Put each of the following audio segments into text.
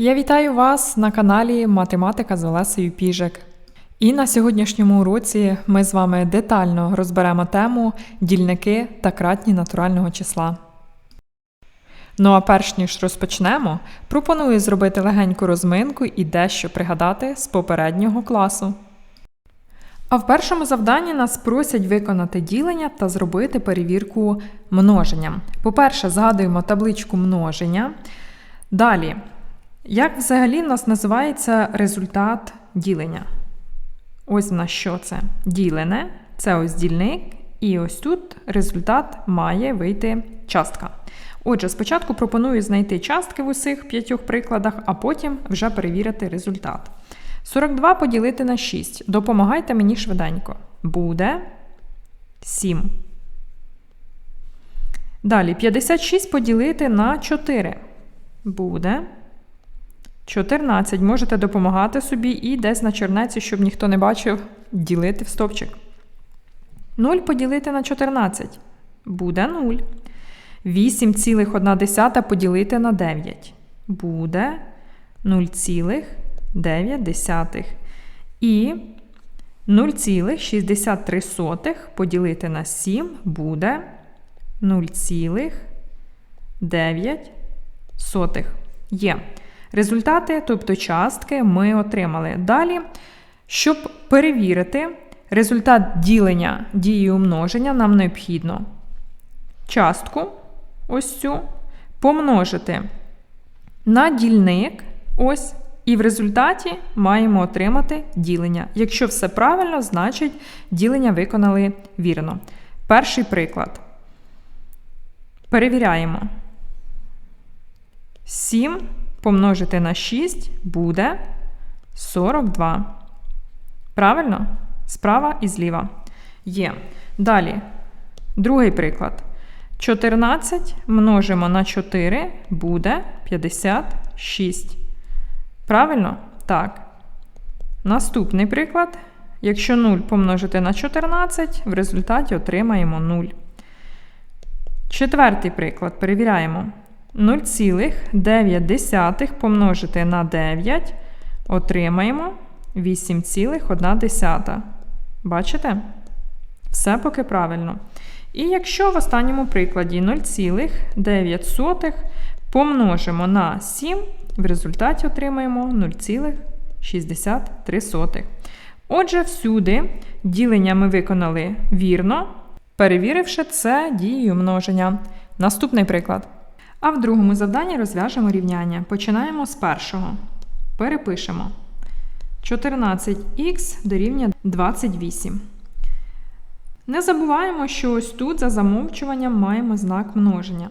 Я вітаю вас на каналі Математика з Олесею Піжик. І на сьогоднішньому уроці ми з вами детально розберемо тему дільники та кратні натурального числа. Ну а перш ніж розпочнемо, пропоную зробити легеньку розминку і дещо пригадати з попереднього класу. А в першому завданні нас просять виконати ділення та зробити перевірку множенням. По-перше, згадуємо табличку множення. Далі, як взагалі в нас називається результат ділення? Ось на що це? Ділене, це ось дільник, і ось тут результат має вийти частка. Отже, спочатку пропоную знайти частки в усіх п'ятьох прикладах, а потім вже перевірити результат. 42 поділити на 6. Допомагайте мені швиденько. Буде 7. Далі 56 поділити на 4. Буде 14. Можете допомагати собі і десь на чернеці, щоб ніхто не бачив, ділити в стовпчик. 0 поділити на 14. Буде 0. 8,1 поділити на 9. Буде 0,9. І 0,63 поділити на 7 буде 0,9. Є. Результати, тобто частки, ми отримали. Далі, щоб перевірити результат ділення дії умноження, нам необхідно частку, ось цю, помножити на дільник, ось, і в результаті маємо отримати ділення. Якщо все правильно, значить ділення виконали вірно. Перший приклад. Перевіряємо. 7 помножити на 6 буде 42. Правильно? Справа і зліва. Є. Далі. Другий приклад. 14 множимо на 4 буде 56. Правильно? Так. Наступний приклад. Якщо 0 помножити на 14, в результаті отримаємо 0. Четвертий приклад. Перевіряємо. 0,9 помножити на 9 отримаємо 8,1. Bачите? Все поки правильно. І якщо в останньому прикладі 0,9 помножимо на 7, в результаті отримаємо 0,63. Отже, всюди ділення ми виконали вірно, перевіривши це дією множення. Наступний приклад. А в другому завданні розв'яжемо рівняння. Починаємо з першого. Перепишемо 14х дорівнює 28. Не забуваємо, що ось тут за замовчуванням маємо знак множення.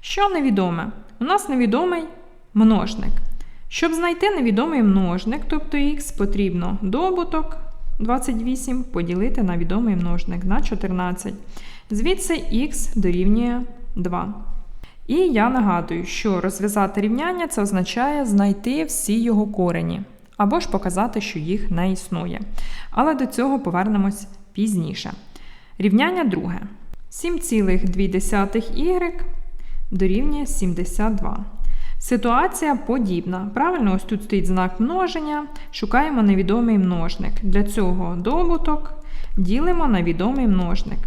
Що невідоме? У нас невідомий множник. Щоб знайти невідомий множник, тобто х, потрібно добуток 28 поділити на відомий множник на 14. Звідси х дорівнює 2. І я нагадую, що розв'язати рівняння це означає знайти всі його корені, або ж показати, що їх не існує. Але до цього повернемось пізніше. Рівняння друге. 7,2y дорівнює 72. Ситуація подібна. Правильно, ось тут стоїть знак множення. Шукаємо невідомий множник. Для цього добуток ділимо на відомий множник.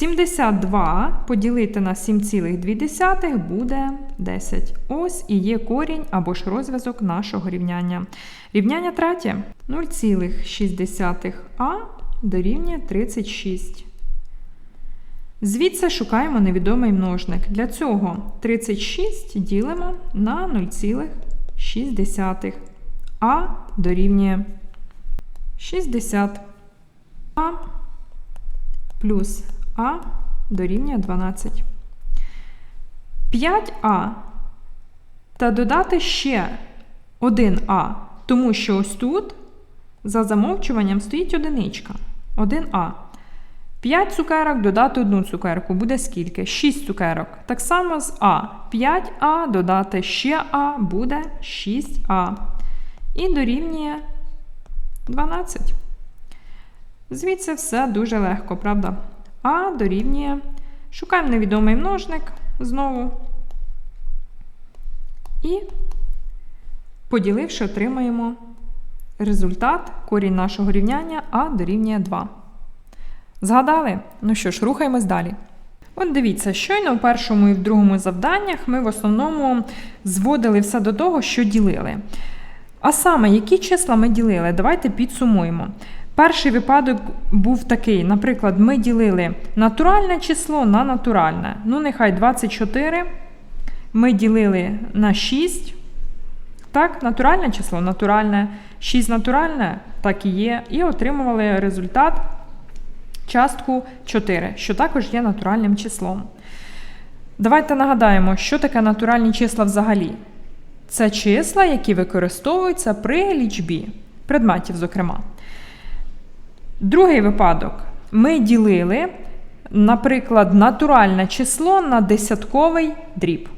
72 поділити на 7,2 буде 10. Ось і є корінь або ж розв'язок нашого рівняння. Рівняння третє 0,6а дорівнює 36. Звідси шукаємо невідомий множник. Для цього 36 ділимо на 0,6. А дорівнює 60. А плюс А дорівнює 12. 5А. Та додати ще 1А, тому що ось тут за замовчуванням стоїть одиничка. 1А. 5 цукерок додати 1 цукерку буде скільки? 6 цукерок. Так само з А. 5А додати ще А буде 6А. І дорівнює 12. Звідси все дуже легко, правда? А дорівнює. Шукаємо невідомий множник знову. І Поділивши, отримаємо результат корінь нашого рівняння а дорівнює 2. Згадали? Ну що ж, рухаємось далі. От дивіться, щойно в першому і в другому завданнях ми в основному зводили все до того, що ділили. А саме, які числа ми ділили? Давайте підсумуємо. Перший випадок був такий: наприклад, ми ділили натуральне число на натуральне. Ну, нехай 24. Ми ділили на 6. Так, натуральне число, натуральне, 6 натуральне, так і є. І отримували результат частку 4, що також є натуральним числом. Давайте нагадаємо, що таке натуральні числа взагалі. Це числа, які використовуються при лічбі, предметів, зокрема. Другий випадок. Ми ділили, наприклад, натуральне число на десятковий дріб.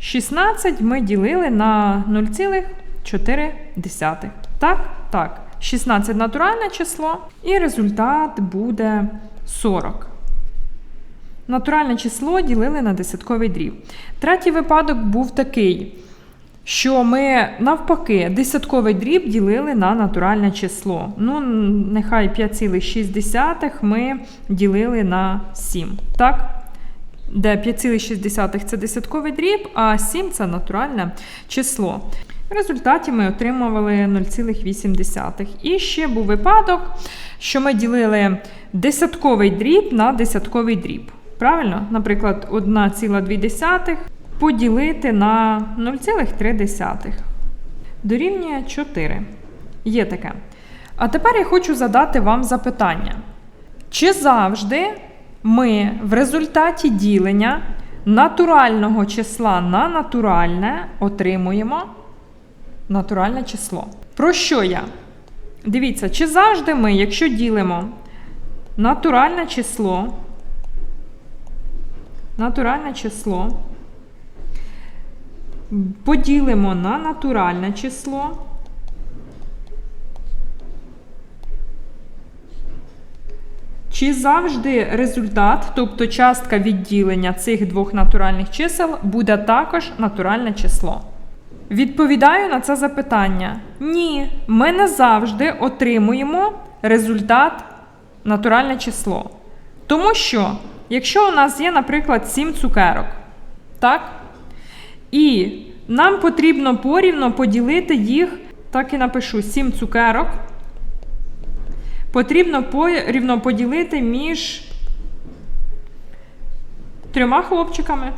16 ми ділили на 0,4. Так? Так. 16 натуральне число, і результат буде 40. Натуральне число ділили на десятковий дріб. Третій випадок був такий, що ми навпаки десятковий дріб ділили на натуральне число. Ну, нехай 5,6 ми ділили на 7. Так? Де 5,6 це десятковий дріб, а 7 це натуральне число. В результаті ми отримували 0,8. І ще був випадок, що ми ділили десятковий дріб на десятковий дріб. Правильно? Наприклад, 1,2 поділити на 0,3. Дорівнює 4. Є таке. А тепер я хочу задати вам запитання. Чи завжди ми в результаті ділення натурального числа на натуральне отримуємо натуральне число? Про що я? Дивіться, чи завжди ми, якщо ділимо натуральне число, натуральне число, поділимо на натуральне число. Чи завжди результат, тобто частка відділення цих двох натуральних чисел, буде також натуральне число? Відповідаю на це запитання. Ні, ми не завжди отримуємо результат натуральне число. Тому що, якщо у нас є, наприклад, 7 цукерок, так? І нам потрібно порівно поділити їх, так і напишу, 7 цукерок. Потрібно порівно поділити між трьома хлопчиками.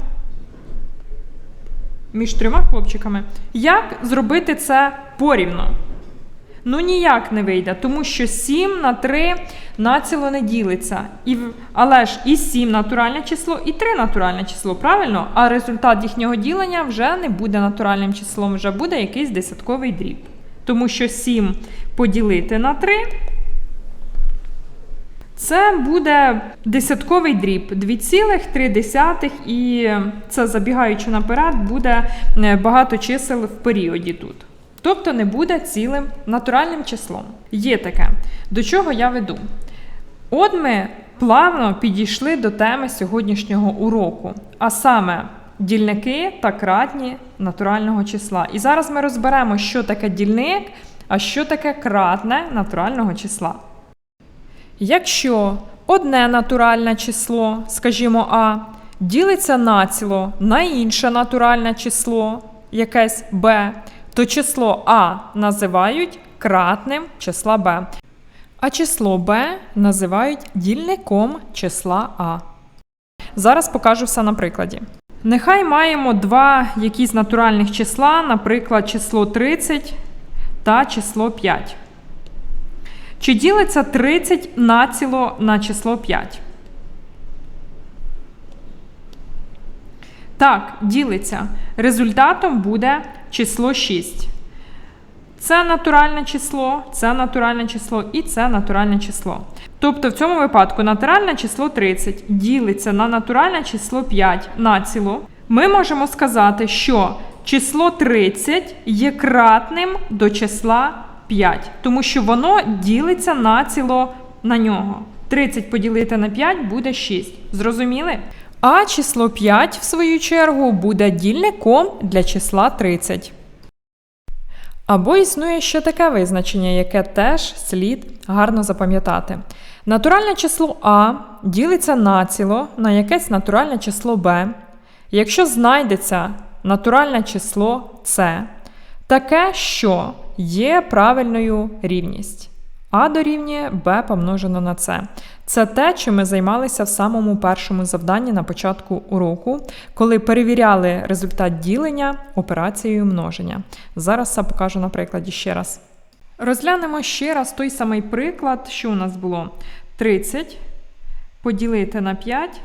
Між трьома хлопчиками. Як зробити це порівно? Ну, ніяк не вийде, тому що 7 на 3 націло не ділиться. І, Але ж і 7 натуральне число, і 3 натуральне число, правильно? А результат їхнього ділення вже не буде натуральним числом, вже буде якийсь десятковий дріб. Тому що 7 поділити на 3. Це буде десятковий дріб 2,3, і це забігаючи наперед, буде е, багато чисел в періоді тут. Тобто не буде цілим натуральним числом. Є таке. До чого я веду? От ми плавно підійшли до теми сьогоднішнього уроку, а саме дільники та кратні натурального числа. І зараз ми розберемо, що таке дільник, а що таке кратне натурального числа. Якщо одне натуральне число, скажімо А, ділиться націло на інше натуральне число, якесь Б, то число А називають кратним числа Б, а число Б називають дільником числа А. Зараз покажу все на прикладі. Нехай маємо два якісь натуральних числа, наприклад, число 30 та число 5. Чи ділиться 30 націло на число 5? Так, ділиться. Результатом буде число 6. Це натуральне число, це натуральне число і це натуральне число. Тобто в цьому випадку натуральне число 30 ділиться на натуральне число 5 націло. Ми можемо сказати, що число 30 є кратним до числа 5, тому що воно ділиться націло на нього. 30 поділити на 5 буде 6. Зрозуміли? А число 5, в свою чергу, буде дільником для числа 30. Або існує ще таке визначення, яке теж слід гарно запам'ятати. Натуральне число А ділиться націло на якесь натуральне число Б, якщо знайдеться натуральне число С, таке, що є правильною рівність. А дорівнює b помножено на С. Це те, чим ми займалися в самому першому завданні на початку уроку, коли перевіряли результат ділення операцією множення. Зараз це покажу на прикладі ще раз. Розглянемо ще раз той самий приклад, що у нас було 30 поділити на 5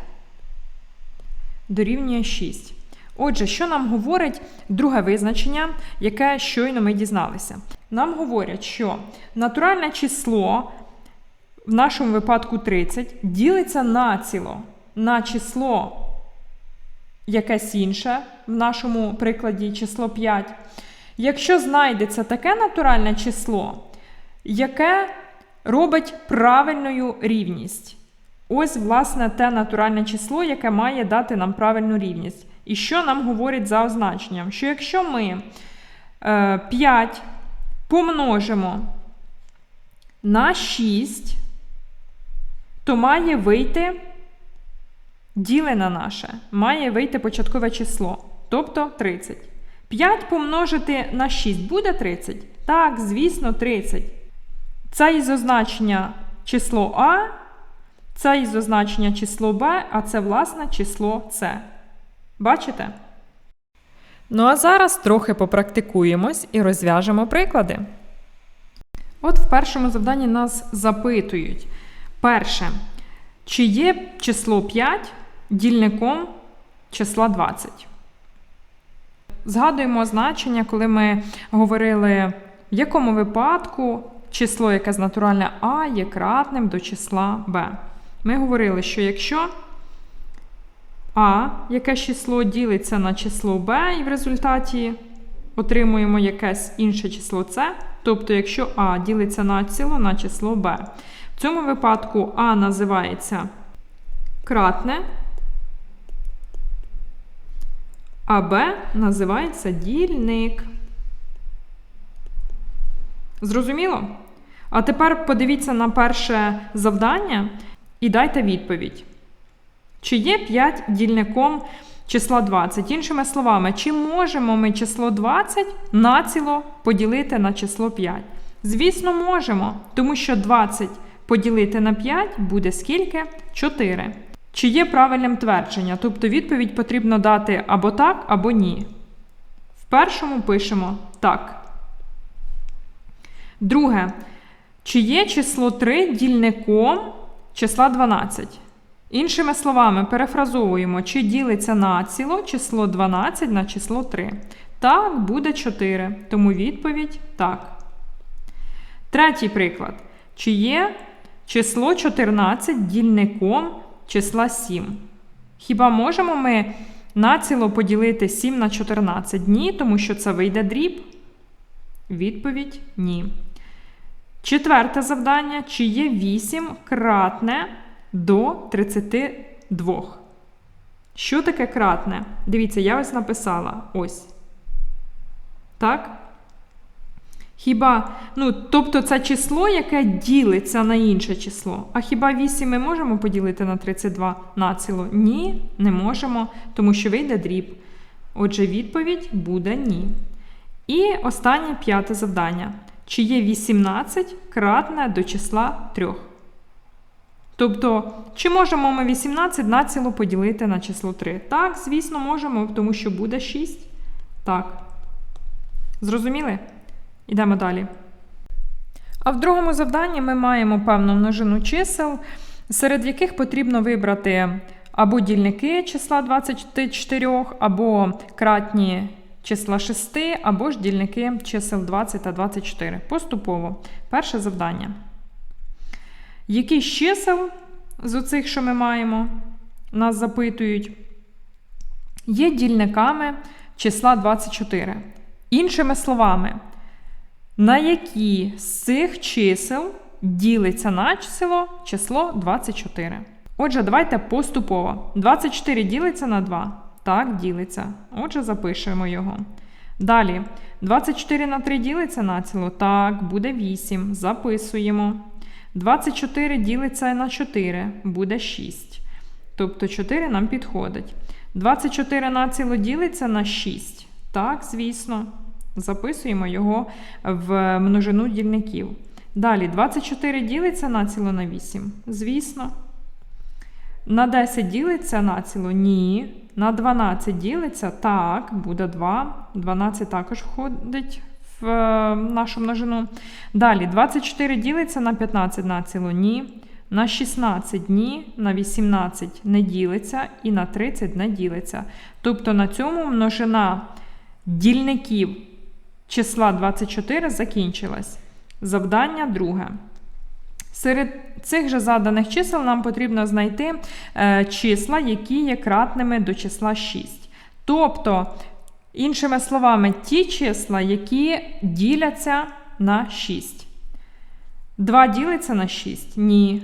дорівнює 6. Отже, що нам говорить друге визначення, яке щойно ми дізналися? Нам говорять, що натуральне число, в нашому випадку 30, ділиться націло на число якесь інше, в нашому прикладі число 5. Якщо знайдеться таке натуральне число, яке робить правильною рівність. Ось, власне, те натуральне число, яке має дати нам правильну рівність. І що нам говорить за означенням? Що якщо ми е, 5 помножимо на 6, то має вийти ділене наше, має вийти початкове число, тобто 30. 5 помножити на 6 буде 30? Так, звісно, 30. Це із означення число А, це із означення число Б, а це, власне, число С. Бачите? Ну а зараз трохи попрактикуємось і розв'яжемо приклади. От в першому завданні нас запитують. Перше, чи є число 5 дільником числа 20? Згадуємо значення, коли ми говорили, в якому випадку число, яке з натуральне А, є кратним до числа Б. Ми говорили, що якщо а, яке число ділиться на число b, і в результаті отримуємо якесь інше число С. Тобто, якщо А ділиться на ціло на число b. В цьому випадку А називається кратне, а Б називається дільник. Зрозуміло? А тепер подивіться на перше завдання і дайте відповідь. Чи є 5 дільником числа 20? Іншими словами, чи можемо ми число 20 націло поділити на число 5? Звісно, можемо, тому що 20 поділити на 5 буде скільки? 4. Чи є правильним твердження? Тобто відповідь потрібно дати або так, або ні. В першому пишемо так. Друге. Чи є число 3 дільником числа 12? Іншими словами, перефразовуємо, чи ділиться націло число 12 на число 3. Так, буде 4. Тому відповідь так. Третій приклад. Чи є число 14 дільником числа 7? Хіба можемо ми націло поділити 7 на 14? Ні, тому що це вийде дріб? Відповідь ні. Четверте завдання. Чи є 8 кратне до 32. Що таке кратне? Дивіться, я ось написала ось. Так? Хіба, ну, тобто це число, яке ділиться на інше число. А хіба 8 ми можемо поділити на 32 націло? Ні, не можемо, тому що вийде дріб. Отже, відповідь буде ні. І останнє п'яте завдання. Чи є 18 кратне до числа 3? Тобто, чи можемо ми 18 націло поділити на число 3? Так, звісно, можемо, тому що буде 6. Так. Зрозуміли? Йдемо далі. А в другому завданні ми маємо певну множину чисел, серед яких потрібно вибрати або дільники числа 24, або кратні числа 6, або ж дільники чисел 20 та 24. Поступово. Перше завдання. Які з чисел з оцих, що ми маємо, нас запитують, є дільниками числа 24. Іншими словами, на які з цих чисел ділиться на число число 24. Отже, давайте поступово. 24 ділиться на 2. Так, ділиться. Отже, запишемо його. Далі, 24 на 3 ділиться націло? Так, буде 8. Записуємо. 24 ділиться на 4, буде 6. Тобто 4 нам підходить. 24 націло ділиться на 6. Так, звісно. Записуємо його в множину дільників. Далі 24 ділиться націло на 8. Звісно. На 10 ділиться націло? Ні. На 12 ділиться? Так, буде 2. 12 також входить е, нашу множину. Далі 24 ділиться на 15 націло? Ні. На 16 ні, на 18 не ділиться і на 30 не ділиться. Тобто на цьому множина дільників числа 24 закінчилась. Завдання друге. Серед цих же заданих чисел нам потрібно знайти е, числа, які є кратними до числа 6. Тобто, іншими словами, ті числа, які діляться на 6. 2 ділиться на 6? Ні.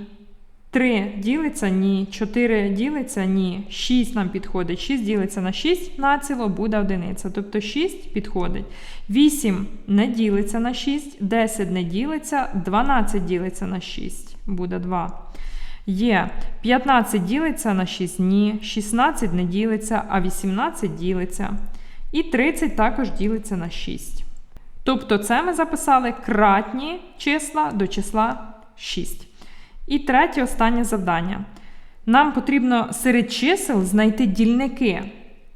3 ділиться ні. 4 ділиться ні. 6 нам підходить. 6 ділиться на 6 націло буде одиниця. Тобто 6 підходить. 8 не ділиться на 6, 10 не ділиться, 12 ділиться на 6. Буде 2. Є 15 ділиться на 6, ні, 16 не ділиться, а 18 ділиться. І 30 також ділиться на 6. Тобто це ми записали кратні числа до числа 6. І третє останнє завдання. Нам потрібно серед чисел знайти дільники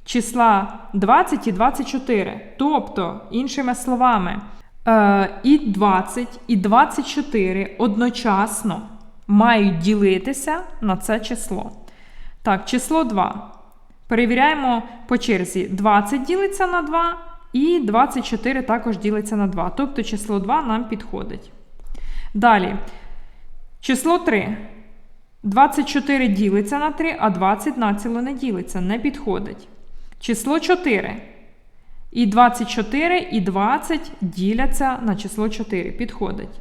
числа 20 і 24. Тобто, іншими словами, е, і 20, і 24 одночасно мають ділитися на це число. Так, число 2. Перевіряємо по черзі. 20 ділиться на 2, і 24 також ділиться на 2. Тобто число 2 нам підходить. Далі. Число 3. 24 ділиться на 3, а 20 націло не ділиться, не підходить. Число 4. І 24 і 20 діляться на число 4. Підходить.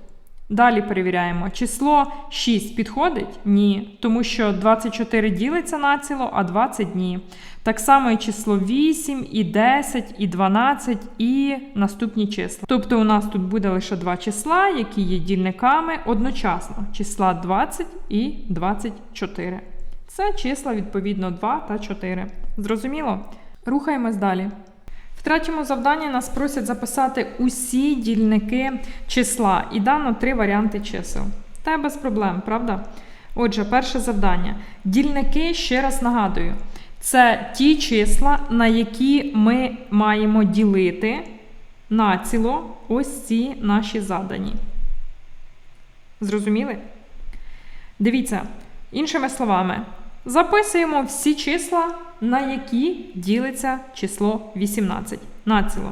Далі перевіряємо. Число 6 підходить? Ні. Тому що 24 ділиться націло, а 20 ні. Так само і число 8, і 10, і 12, і наступні числа. Тобто у нас тут буде лише два числа, які є дільниками одночасно. Числа 20 і 24. Це числа, відповідно, 2 та 4. Зрозуміло? Рухаємось далі. Третьому завданні нас просять записати усі дільники числа і дано три варіанти чисел. Та без проблем, правда? Отже, перше завдання. Дільники, ще раз нагадую, це ті числа, на які ми маємо ділити націло ось ці наші задані. Зрозуміли? Дивіться, іншими словами, записуємо всі числа на які ділиться число 18 націло.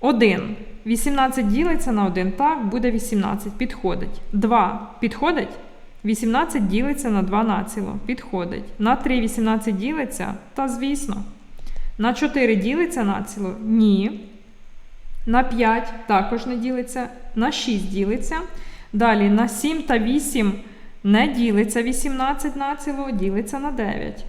1. 18 ділиться на 1. Так, буде 18. Підходить. 2. Підходить? 18 ділиться на 2 націло. Підходить. На 3 18 ділиться? Та звісно. На 4 ділиться націло? Ні. На 5 також не ділиться. На 6 ділиться. Далі на 7 та 8 не ділиться 18 націло, ділиться на 9.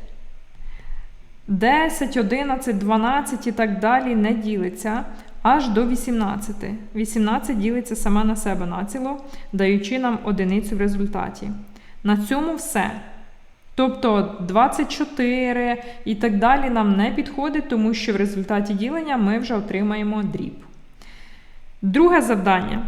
10, 11, 12 і так далі не ділиться аж до 18. 18 ділиться сама на себе націло, даючи нам одиницю в результаті. На цьому все. Тобто 24 і так далі нам не підходить, тому що в результаті ділення ми вже отримаємо дріб. Друге завдання.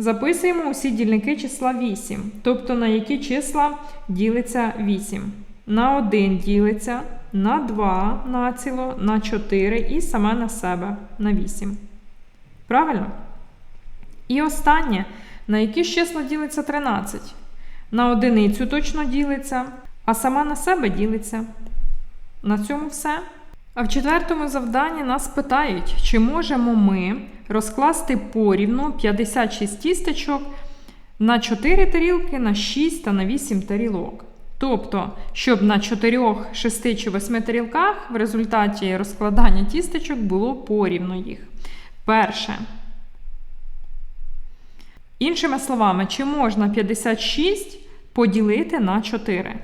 Записуємо усі дільники числа 8, тобто на які числа ділиться 8. На 1 ділиться на 2 націло, на 4 і саме на себе на 8. Правильно? І останнє, на які числа ділиться 13? На одиницю точно ділиться, а сама на себе ділиться. На цьому все. А в четвертому завданні нас питають, чи можемо ми розкласти порівну 56 тістечок на 4 тарілки, на 6 та на 8 тарілок. Тобто, щоб на 4, 6 чи 8 тарілках в результаті розкладання тістечок було порівну їх. Перше. Іншими словами, чи можна 56 поділити на 4?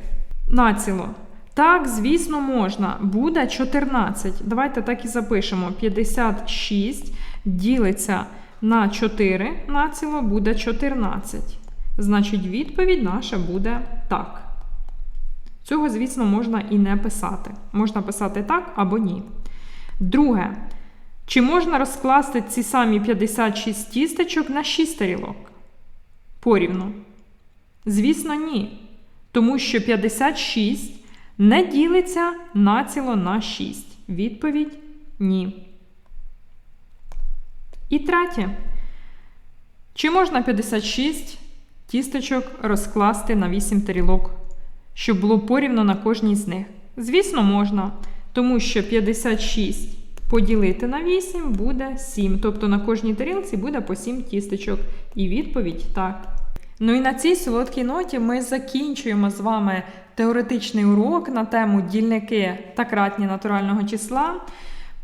Націло. Так, звісно, можна. Буде 14. Давайте так і запишемо. 56 ділиться на 4 націло буде 14. Значить, відповідь наша буде так. Цього, звісно, можна і не писати. Можна писати так або ні. Друге. Чи можна розкласти ці самі 56 тістечок на 6 тарілок? Порівну. Звісно, ні. Тому що 56 не ділиться націло на 6. Відповідь ні. І третє. Чи можна 56 тістечок розкласти на 8 тарілок, щоб було порівно на кожній з них? Звісно, можна, тому що 56 поділити на 8 буде 7. Тобто на кожній тарілці буде по 7 тістечок. І відповідь так. Ну і на цій солодкій ноті ми закінчуємо з вами теоретичний урок на тему дільники та кратні натурального числа.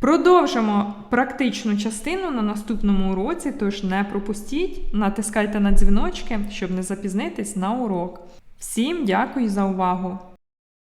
Продовжимо практичну частину на наступному уроці, тож не пропустіть, натискайте на дзвіночки, щоб не запізнитись на урок. Всім дякую за увагу!